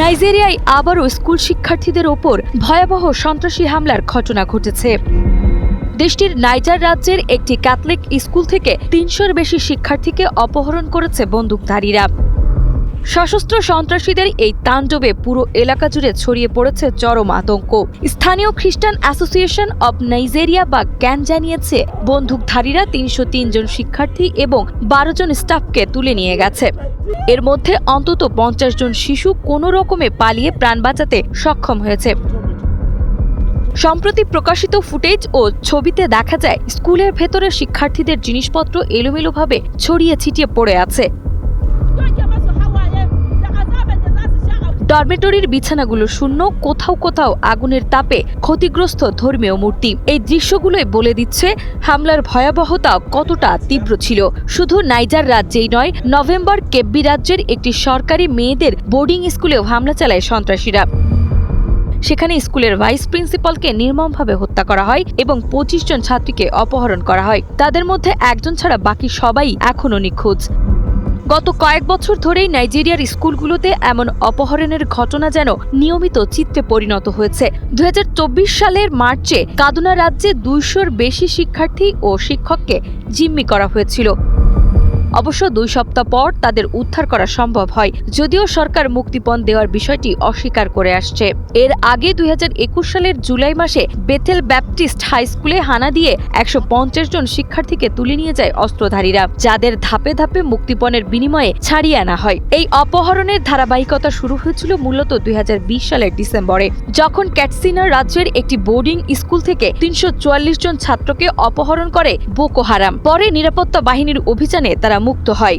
নাইজেরিয়ায় আবারও স্কুল শিক্ষার্থীদের ওপর ভয়াবহ সন্ত্রাসী হামলার ঘটনা ঘটেছে। দেশটির নাইজার রাজ্যের একটি ক্যাথলিক স্কুল থেকে তিনশোর বেশি শিক্ষার্থীকে অপহরণ করেছে বন্দুকধারীরা। সশস্ত্র সন্ত্রাসীদের এই তাণ্ডবে পুরো এলাকা জুড়ে ছড়িয়ে পড়েছে চরম আতঙ্ক। স্থানীয় খ্রিস্টান অ্যাসোসিয়েশন অব নাইজেরিয়া বা ক্যান জানিয়েছে, বন্দুকধারীরা তিনশো জন শিক্ষার্থী এবং বারো জন স্টাফকে তুলে নিয়ে গেছে। এর মধ্যে অন্তত পঞ্চাশ জন শিশু কোনো রকমে পালিয়ে প্রাণ বাঁচাতে সক্ষম হয়েছে। সম্প্রতি প্রকাশিত ফুটেজ ও ছবিতে দেখা যায়, স্কুলের ভেতরে শিক্ষার্থীদের জিনিসপত্র এলোমেলোভাবে ছড়িয়ে ছিটিয়ে পড়ে আছে। ডরমেটরির বিছানাগুলো শূন্য, কোথাও কোথাও আগুনের তাপে ক্ষতিগ্রস্ত ধর্মীয় মূর্তি। এই দৃশ্যগুলোই বলে দিচ্ছে হামলার ভয়াবহতা কতটা তীব্র ছিল। শুধু নাইজার রাজ্যেই নয়, নভেম্বর কেব্বি রাজ্যের একটি সরকারি মেয়েদের বোর্ডিং স্কুলেও হামলা চালায় সন্ত্রাসীরা। সেখানে স্কুলের ভাইস প্রিন্সিপালকে নির্মমভাবে হত্যা করা হয় এবং পঁচিশ জন ছাত্রীকে অপহরণ করা হয়। তাদের মধ্যে একজন ছাড়া বাকি সবাই এখনও নিখোঁজ। গত কয়েক বছর ধরেই নাইজেরিয়ার স্কুলগুলোতে এমন অপহরণের ঘটনা যেন নিয়মিত চিত্রে পরিণত হয়েছে। দু হাজার চব্বিশ সালের মার্চে কাদুনা রাজ্যে দুইশোর বেশি শিক্ষার্থী ও শিক্ষককে জিম্মি করা হয়েছিল। অবশ্য দুই সপ্তাহ পর তাদের উদ্ধার করা সম্ভব হয়, যদিও সরকার মুক্তিপণ দেওয়ার বিষয়টি অস্বীকার করে আসছে। এর আগে দুই সালের জুলাই মাসে বেথেল ব্যাপটিস্ট হাই স্কুলে হানা দিয়ে একশো পঞ্চাশ জন শিক্ষার্থীকে তুলে নিয়ে যায় অস্ত্রধারীরা, যাদের ধাপে ধাপে মুক্তিপণের বিনিময়ে ছাড়িয়ে আনা হয়। এই অপহরণের ধারাবাহিকতা শুরু হয়েছিল মূলত দুই হাজার বিশ সালের ডিসেম্বরে, যখন ক্যাটসিনা রাজ্যের একটি বোর্ডিং স্কুল থেকে তিনশো চুয়াল্লিশ জন ছাত্রকে অপহরণ করে বোকো হারাম। পরে নিরাপত্তা বাহিনীর অভিযানে তারা মুক্ত হয়।